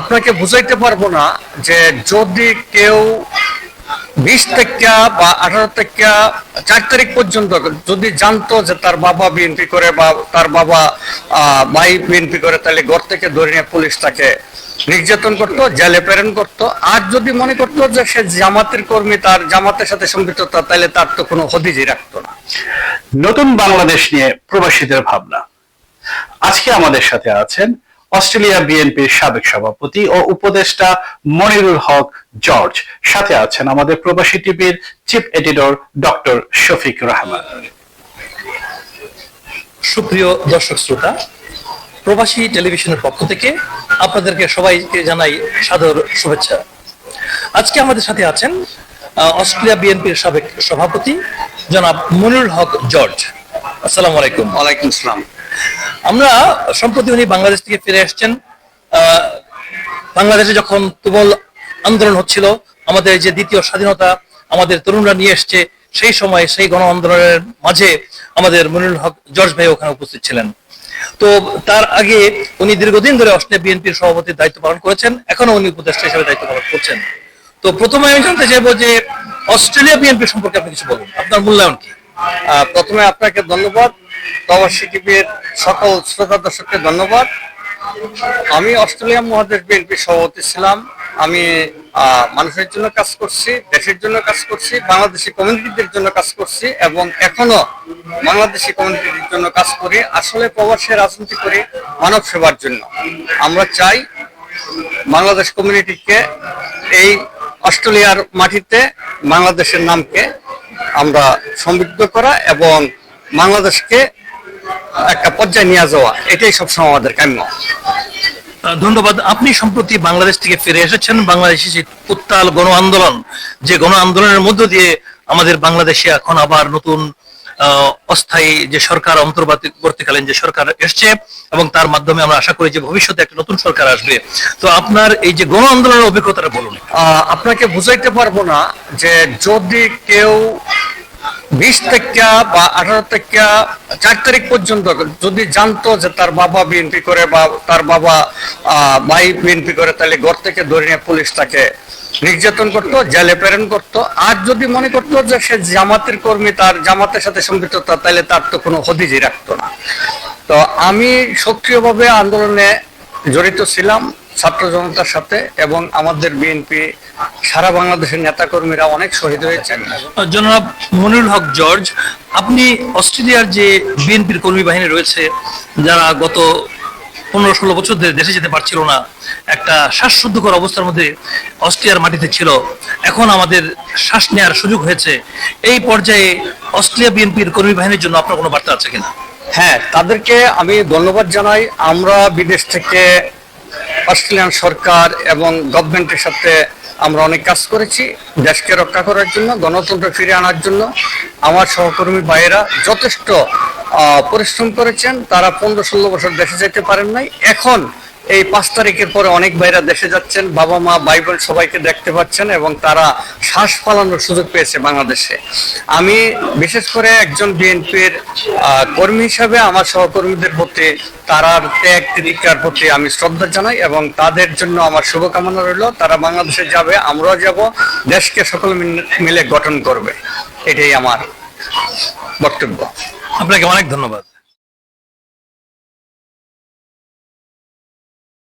আপনাকে বুঝাইতে পারব না যে যদি কেউ বিশ থেকে বা আঠারো থেকে চার তারিখ পর্যন্ত যদি জানতো যে তার বাবা বিএনপি করে বা তার বাবা ভাই বিএনপি করে, তাহলে ঘর থেকে ধরে নিয়ে পুলিশ তাকে নির্যাতন করতো, জেলে প্রেরণ করতো। আর যদি মনে করতো যে সে জামাতের কর্মী, তার জামাতের সাথে সম্পৃক্ততা তাহলে তার তো কোনো হদিজই রাখতো না। নতুন বাংলাদেশ নিয়ে প্রবাসীদের ভাবনা। আজকে আমাদের সাথে আছেন অস্ট্রেলিয়া বিএনপির সাবেক সভাপতি ও উপদেষ্টা মনিরুল হক জর্জ। সাথে আছেন আমাদের প্রবাসী টিভির chief editor doctor Shafiq Rahman. সুপ্রিয় দর্শক শ্রোতা প্রবাসী টেলিভিশনের পক্ষ থেকে আপনাদেরকে সবাইকে জানাই সাদর শুভেচ্ছা। আজকে আমাদের সাথে আছেন আহ, অস্ট্রেলিয়া বিএনপির সাবেক সভাপতি জনাব মনিরুল হক জর্জ। আসসালামু আলাইকুম। ওয়ালাইকুম আসসালাম। আমরা সম্প্রতি উনি বাংলাদেশ থেকে ফিরে আসছেন আহ, বাংলাদেশে যখন তুমুল আন্দোলন হচ্ছিল আমাদের যে দ্বিতীয় স্বাধীনতা আমাদের তরুণরা নিয়ে এসছে সেই সময় সেই গণ আন্দোলনের মাঝে আমাদের মনিরুল হক জর্জ ভাই ওখানে উপস্থিত ছিলেন। তো তার আগে উনি দীর্ঘদিন ধরে অস্ট্রেলিয়া বিএনপির সভাপতির দায়িত্ব পালন করেছেন এখনও উনি উপদেষ্টা হিসেবে দায়িত্ব পালন করছেন। তো প্রথমে আমি জানতে চাইব যে অস্ট্রেলিয়া বিএনপি সম্পর্কে আপনি কিছু বলুন আপনার মূল্যায়ন কি? প্রথমে আপনাকে ধন্যবাদ। প্রবাসী টিভির সকল শ্রোতা দর্শককে ধন্যবাদ। আমি অস্ট্রেলিয়া মহাদেশ বিএনপি সভাপতি ছিলাম। আমি মানুষের জন্য কাজ করছি, দেশের জন্য কাজ করছি, বাংলাদেশি কমিউনিটিদের জন্য কাজ করছি এবং এখনও বাংলাদেশি কমিউনিটির জন্য কাজ করি। আসলে প্রবাসী রাজনীতি করি মানব সেবার জন্য। আমরা চাই বাংলাদেশ কমিউনিটিকে এই অস্ট্রেলিয়ার মাটিতে বাংলাদেশের নামকে আমরা সমৃদ্ধ করা এবং বাংলাদেশকে একটা পর্যায়ে নিয়ে যাওয়া এটাই সবসময় আমাদের কাম্য। ধন্যবাদ। আপনি সম্প্রতি বাংলাদেশ থেকে ফিরে এসেছেন। বাংলাদেশে যে উত্তাল গণ আন্দোলন যে গণ আন্দোলনের মধ্য দিয়ে আমাদের বাংলাদেশে এখন আবার নতুন অস্থায়ী যে সরকার অন্তর্বর্তীকালীন যে সরকার এসছে এবং তার মাধ্যমে আমরা আশা করি যে ভবিষ্যতে একটা নতুন সরকার আসবে। তো আপনার এই যে গণ আন্দোলনের অভিজ্ঞতাটা বলুন। আহ, আপনাকে বুঝাইতে পারব না যে যদি কেউ বিশ থেকে বা আঠারো থেকে চার তারিখ পর্যন্ত যদি জানতো যে তার বাবা বিএনপি করে বা তার বাবা ভাই বিএনপি করে, তাহলে ঘর থেকে ধরে নিয়ে পুলিশ তাকে নির্যাতন করতো, জেলে প্রেরণ করতো। আর যদি মনে করতো যে সে জামাতের কর্মী, তার জামাতের সাথে সম্পৃক্ততা তাহলে তার তো কোনো হদিজই রাখতো না। তো আমি সক্রিয়ভাবে আন্দোলনে জড়িত ছিলাম। ছাত্র জনতার সাথে এবং আমাদের বিএনপি সারা বাংলাদেশের নেতাকর্মীরা অনেক শহীদ হয়েছেন। জনাব মনিরুল হক জর্জ আপনি অস্ট্রেলিয়ার যে বিএনপির কর্মী বাহিনী রয়েছে যারা গত পনেরো ষোলো বছর ধরে দেশে যেতে পারছিল না একটা শ্বাসশুদ্ধকর অবস্থার মধ্যে অস্ট্রিয়ার মাটিতে ছিল এখন আমাদের শ্বাস নেওয়ার সুযোগ হয়েছে। এই পর্যায়ে অস্ট্রিয়া বিএনপির কর্মী বাহিনীর জন্য আপনার কোনো বার্তা আছে কিনা? হ্যাঁ তাদেরকে আমি ধন্যবাদ জানাই। আমরা বিদেশ থেকে অস্ট্রেলিয়ান সরকার এবং গভর্নমেন্টের সাথে আমরা অনেক কাজ করেছি, দেশকে রক্ষা করার জন্য, গণতন্ত্র ফিরে আনার জন্য। আমার সহকর্মী ভাইয়েরা যথেষ্ট পরিশ্রম করেছেন। তারা পনেরো ষোলো বছর দেশে যেতে পারেন নাই। এখন এই পাঁচ তারিখের পরে অনেক ভাইরা দেশে যাচ্ছেন। বাবা মা, ভাই বোন সবাইকে দেখতে পাচ্ছেন এবং তারা শ্বাস ফালানোর সুযোগ পেয়েছে বাংলাদেশে। আমি বিশেষ করে একজন বিএনপির কর্মী হিসাবে আমার সহকর্মীদের প্রতি তারার ত্যাগ তিনিকার প্রতি আমি শ্রদ্ধা জানাই এবং তাদের জন্য আমার শুভকামনা রইল। তারা বাংলাদেশে যাবে, আমরাও যাব, দেশকে সকল মিল- গঠন করবে। এটাই আমার বক্তব্য। আপনাকে অনেক ধন্যবাদ।